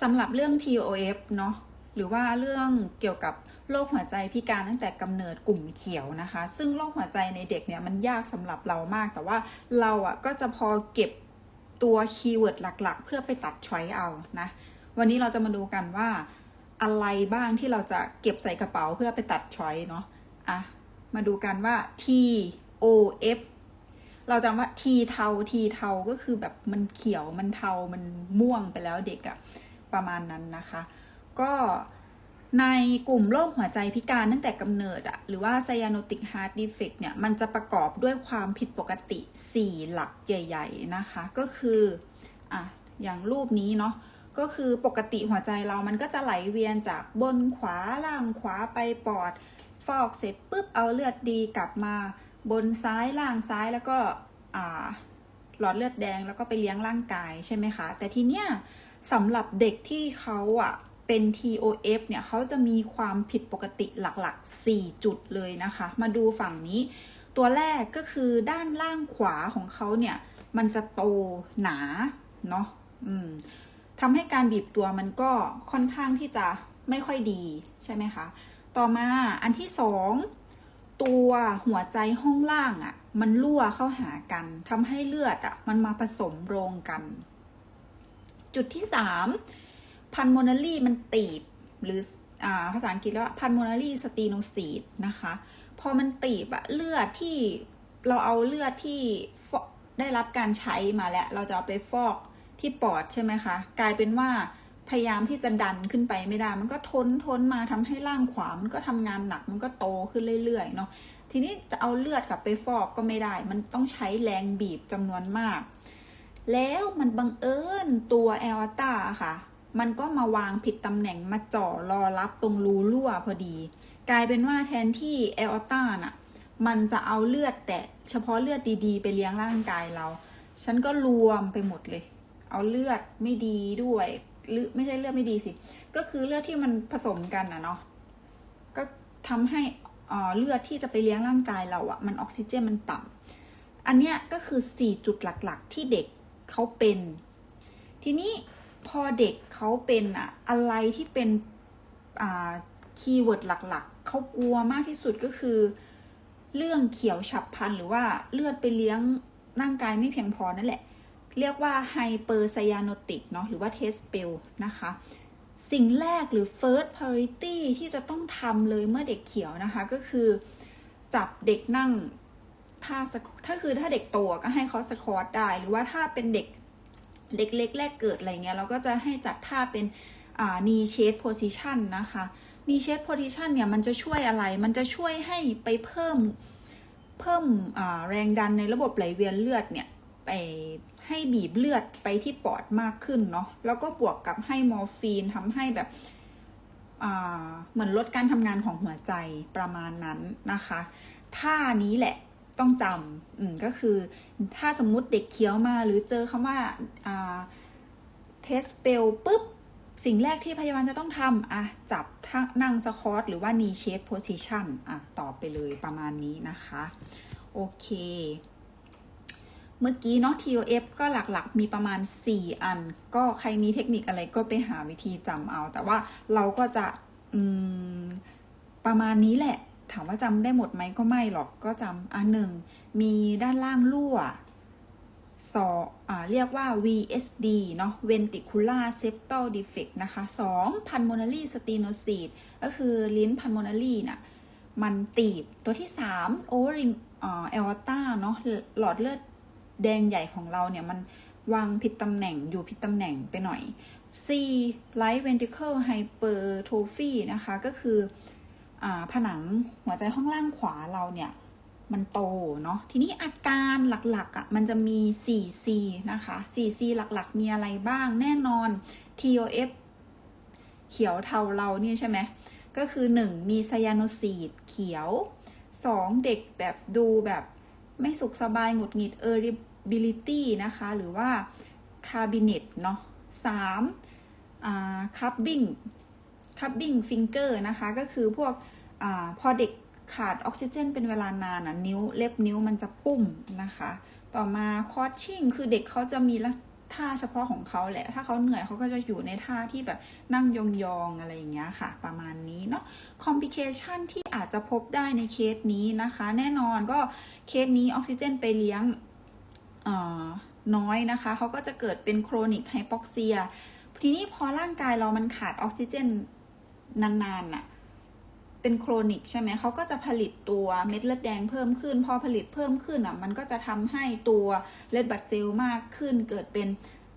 สำหรับเรื่อง TOF เนาะหรือว่าเรื่องเกี่ยวกับโรคหัวใจพิการตั้งแต่กำเนิดกลุ่มเขียวนะคะ ซึ่งโรคหัวใจในเด็กเนี่ยมันยากสำหรับเรามาก แต่ว่าเราอะก็จะพอเก็บตัวคีย์เวิร์ดหลักๆ เพื่อไปตัดช้อยเอานะวันนี้เราจะมาดูกันว่าอะไรบ้างที่เราจะเก็บใส่กระเป๋าเพื่อไปตัดช้อยเนาะอะมาดูกันว่า T O F เราจำว่า T เทา T เทาก็คือแบบมันเขียวมันเทามันม่วงไปแล้วเด็กอะ ประมาณนั้นนะคะ ก็ในกลุ่มโรคหัวใจพิการตั้งแต่กำเนิดอะหรือว่า cyanotic heart defect เนี่ย มันจะประกอบด้วยความผิดปกติ 4 หลักใหญ่ ๆ นะคะ ก็คืออะอย่างรูปนี้เนาะก็คือปกติหัวใจเรามันก็จะไหลเวียนจากบนขวาล่างขวาไปปอด ฟอกเสร็จปุ๊บเอาเลือดดีกลับมาบนซ้ายล่างซ้ายแล้วก็หลอดเลือดแดงแล้วก็ไปเลี้ยงร่างกายใช่ไหมคะ แต่ทีเนี้ย สำหรับเด็กที่เขาอะเป็น TOF เนี่ยเขาจะมีความผิดปกติหลักๆ 4 จุดเลยนะคะ มาดูฝั่งนี้ ตัวแรกก็คือด้านล่างขวาของเขาเนี่ย มันจะโตหนาเนาะอืมทำให้การบีบตัวมันก็ค่อนข้างที่จะไม่ค่อยดีใช่ไหมคะ ต่อมาอันที่สองตัวหัวใจห้องล่างอะ่ะ มันรั่วเข้าหากันทำให้เลือดอะ่ะ มันมาผสมโรงกัน จุดที่สามพันโมนารีมันตีบหรืออภาษาอังกฤษแล้วพันโมนารีสตีโนซีดนะคะ พอมันตีบอะเลือดที่เราเอาเลือดที่ได้รับการใช้มาแล้ว เราจะเอาไปฟอกที่ปอดใช่ไหมคะ กลายเป็นว่าพยายามที่จะดันขึ้นไปไม่ได้ มันก็ทนทนมาทำให้ร่างขวามันก็ทำงานหนัก มันก็โตขึ้นเรื่อยๆเนาะ ทีนี้จะเอาเลือดกลับไปฟอกก็ไม่ได้ มันต้องใช้แรงบีบจำนวนมาก แล้วมันบังเอิญตัวแอลตาค่ะ มันก็มาวางผิดตำแหน่งมาจ่อรอรับตรงรูรั่วพอดี กลายเป็นว่าแทนที่แอลตาน่ะ มันจะเอาเลือดแต่เฉพาะเลือดดีๆ ไปเลี้ยงร่างกายเรา ฉันก็รวมไปหมดเลย เอาเลือดไม่ดีด้วยหรือไม่ใช่เลือดไม่ดีสิ ก็คือเลือดที่มันผสมกันนะเนาะ ก็ทำให้เลือดที่จะไปเลี้ยงร่างกายเราอะ่ะมันออกซิเจนมันต่ำอันเนี้ยก็คือสี่จุดหลัก ๆ ที่เด็ก เขาเป็น ทีนี้พอเด็กเขาเป็นอะอะไรที่เป็นคีย์เวิร์ดหลักๆ เขากลัวมากที่สุดก็คือ เรื่องเขียวฉับพลันหรือว่าเลือดไปเลี้ยงร่างกายไม่เพียงพอนั่นแหละ เรียกว่าไฮเปอร์ไซยาโนติกเนาะหรือว่าเทสเปลนะคะ สิ่งแรกหรือ first priority ที่จะต้องทำเลยเมื่อเด็กเขียวนะคะก็คือ จับเด็กนั่ง ท่าถ้าคือถ้าเด็กโตก็ให้เขาสควอตได้ หรือว่าถ้าเป็นเด็กเด็กเล็กแรกเกิดอะไรเงี้ยเราก็จะให้จัดท่าเป็นอ่า knee shade position นะคะ knee shade position เนี่ยมันจะช่วยอะไร มันจะช่วยให้ไปเพิ่มเพิ่มแรงดันในระบบไหลเวียนเลือดเนี่ยไปให้บีบเลือดไปที่ปอดมากขึ้นเนาะแล้วก็บวกกับให้มอร์ฟีนทำให้แบบเหมือนลดการทำงานของหัวใจประมาณนั้นนะคะท่านี้แหละ ต้องจำอืมก็คือ ถ้าสมมุติเด็กเคี้ยวมาหรือเจอคำว่าเทสเปลปุ๊บ สิ่งแรกที่พยาบาลจะต้องทำอะ จับนั่งสคอตหรือว่า knee shape position อะต่อไปเลยประมาณนี้นะคะ โอเค เมื่อกี้เนาะ TOF ก็หลักๆ มีประมาณ 4 อัน ก็ใครมีเทคนิคอะไรก็ไปหาวิธีจำเอา แต่ว่าเราก็จะประมาณนี้แหละ ถามว่าจำได้หมดไหมก็ไม่หรอกก็จำอันหนึ่งมีด้านล่างรั่วสออ่าเรียกว่า VSD เนาะ Ventricular Septal Defect นะคะ 2 Pulmonary Stenosis ก็คือลิ้น Pulmonary น่ะมันตีบตัวที่ 3 Overing อ่า Aorta เนาะหลอดเลือดแดงใหญ่ของเราเนี่ย มันวางผิดตำแหน่งอยู่ผิดตำแหน่งไปหน่อย C right ventricle hypertrophy นะคะ ก็คือ ผนังหัวใจห้องล่างขวาเราเนี่ย มันโตเนาะทีนี้อาการหลักๆอะ่ะมันจะมี 4C นะคะ 4C หลักๆ มีอะไรบ้างแน่นอน TOF เขียวเทาเราเนี่ยใช่ไหมก็คือ 1 มีไซยาโนซีดเขียว 2 เด็กแบบดูแบบไม่สุขสบายหงุดหงิด i r r i b i l i t y นะคะ หรือว่า cabinet เนาะสามอ่า clubbing clubbing finger นะคะ ก็คือพวก อพอเด็กขาดออกซิเจนเป็นเวลานานนะนิ้วเล็บนิ้วมันจะปุ้มนะคะ ต่อมา c o ช c h i n g คือเด็กเขาจะมีท่าเฉพาะของเขาแหละ ถ้าเขาเหนื่อยเขาก็จะอยู่ในท่าที่แบบนั่งยองๆอะไรอย่างเงี้ยค่ะ ประมาณนี้เนาะคอมพิเคชันที่อาจจะพบได้ในเคสนี้นะคะ แน่นอนก็เคสนี้ออกซิเจนไปเลี้ยงน้อยนะคะ เขาก็จะเกิดเป็นโครนิกไฮปอกเซีย ทีนี้พอร่างกายเรามันขาดออกซิเจนนานๆน่ะ เป็นโครนิกใช่ไหมเขาก็จะผลิตตัวเม็ดเลือดแดงเพิ่มขึ้น พอผลิตเพิ่มขึ้นอะมันก็จะทำให้ตัวเลือดบัตเซลล์มากขึ้น เกิดเป็น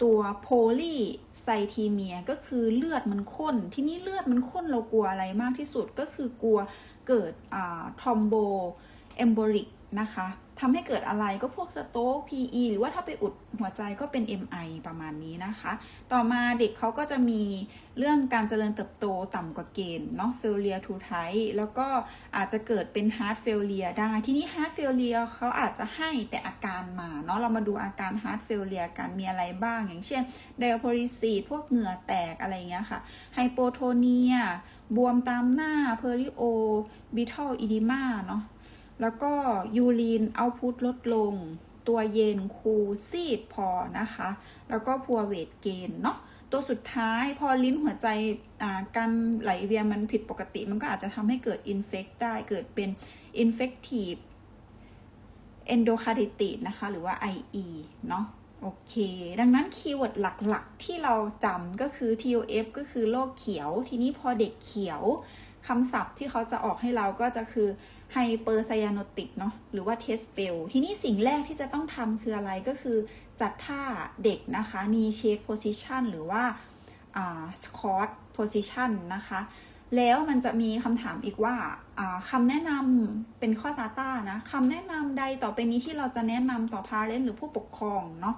ตัวโพลีไซทีเมียก็คือเลือดมันข้น ที่นี้เลือดมันข้นเรากลัวอะไรมากที่สุดก็คือกลัวเกิดทอมโบเอมโบริกนะคะ ทำให้เกิดอะไรก็พวกสโต๊ก PE หรือว่าถ้าไปอุดหัวใจก็เป็น MI ประมาณนี้นะคะ ต่อมาเด็กเขาก็จะมีเรื่องการเจริญเติบโตต่ำกว่าเกณฑ์เนาะ failure to type แล้วก็อาจจะเกิดเป็น heart failure ได้ ที่นี้ heart failure เขาอาจจะให้แต่อาการมาเนาะ เรามาดูอาการ heart failure กันมีอะไรบ้าง อย่างเช่น diaphoresis พวกเหงื่อแตกอะไรเงี้ยค่ะ hypotonia บวมตามหน้า perio bital edema เนาะ แล้วก็ยูรีนเอาพุทลดลง ตัวเย็นคูซีดพอนะคะ แล้วก็พัวเวทเกนเนาะตัวสุดท้ายพอลิ้นหัวใจการไหลเวียนมันผิดปกติ มันก็อาจจะทำให้เกิดอินเฟกได้เกิดเป็นอินเฟกทีฟเอนโดคาร์ดิตินะคะ หรือว่า IE เนาะโอเค ดังนั้นคีย์เวิร์ดหลักๆ ที่เราจำก็คือ TOF ก็คือโรคเขียว ทีนี้พอเด็กเขียว คำศัพท์ที่เขาจะออกให้เราก็จะคือไฮเปอร์ไซยานติกเนาะหรือว่าเทสเฟลทีนี้สิ่งแรกที่จะต้องทำคืออะไรก็คือจัดท่าเด็กนะคะนีเชคโพซิชันหรือว่าสคอตโพซิชันนะคะ แล้วมันจะมีคำถามอีกว่าคำแนะนำเป็นข้อซาต้านะคำแนะนำใดต่อไปนี้ที่เราจะแนะนำต่อพาเรนหรือผู้ปกครองเนาะ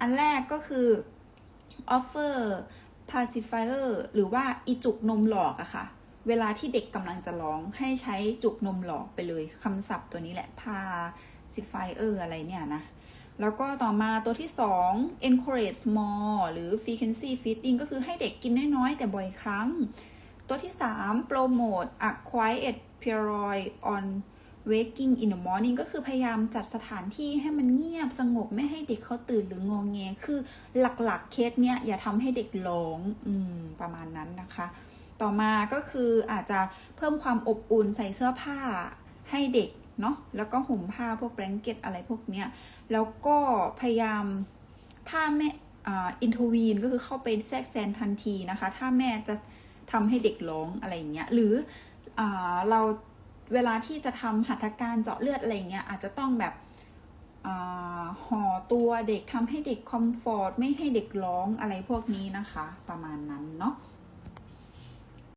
อันแรกก็คือ offer pacifier หรือว่าอีจุกนมหลอกอะค่ะ เวลาที่เด็กกำลังจะร้องให้ใช้จุกนมหลอกไปเลยคำศัพท์ตัวนี้แหละพาซิฟายเออร์อะไรเนี่ยนะ แล้วก็ต่อมาตัวที่ 2 encourage small หรือ frequency feeding ก็คือให้เด็กกินน้อยๆ แต่บ่อยครั้ง ตัวที่ 3 promote a quiet period on waking in the morning ก็คือพยายามจัดสถานที่ให้มันเงียบสงบไม่ให้เด็กเขาตื่นหรืององแง คือหลักๆเคสเนี้ยอย่าทำให้เด็กร้องอืมประมาณนั้นนะคะ ต่อมาก็คืออาจจะเพิ่มความอบอุ่นใส่เสื้อผ้าให้เด็กเนาะแล้วก็ห่มผ้าพวกแบงเก็ตอะไรพวกเนี้ยแล้วก็พยายามถ้าแม่อินทวีนก็คือเข้าไปแทรกแซงทันทีนะคะ ถ้าแม่จะทำให้เด็กร้องอะไรเงี้ยหรืออเราเวลาที่จะทำหัตถการเจาะเลือดอะไรเงี้ยอาจจะต้องแบบห่อตัวเด็กทำให้เด็กคอมฟอร์ตไม่ให้เด็กร้องอะไรพวกนี้นะคะ ประมาณนั้นเนาะ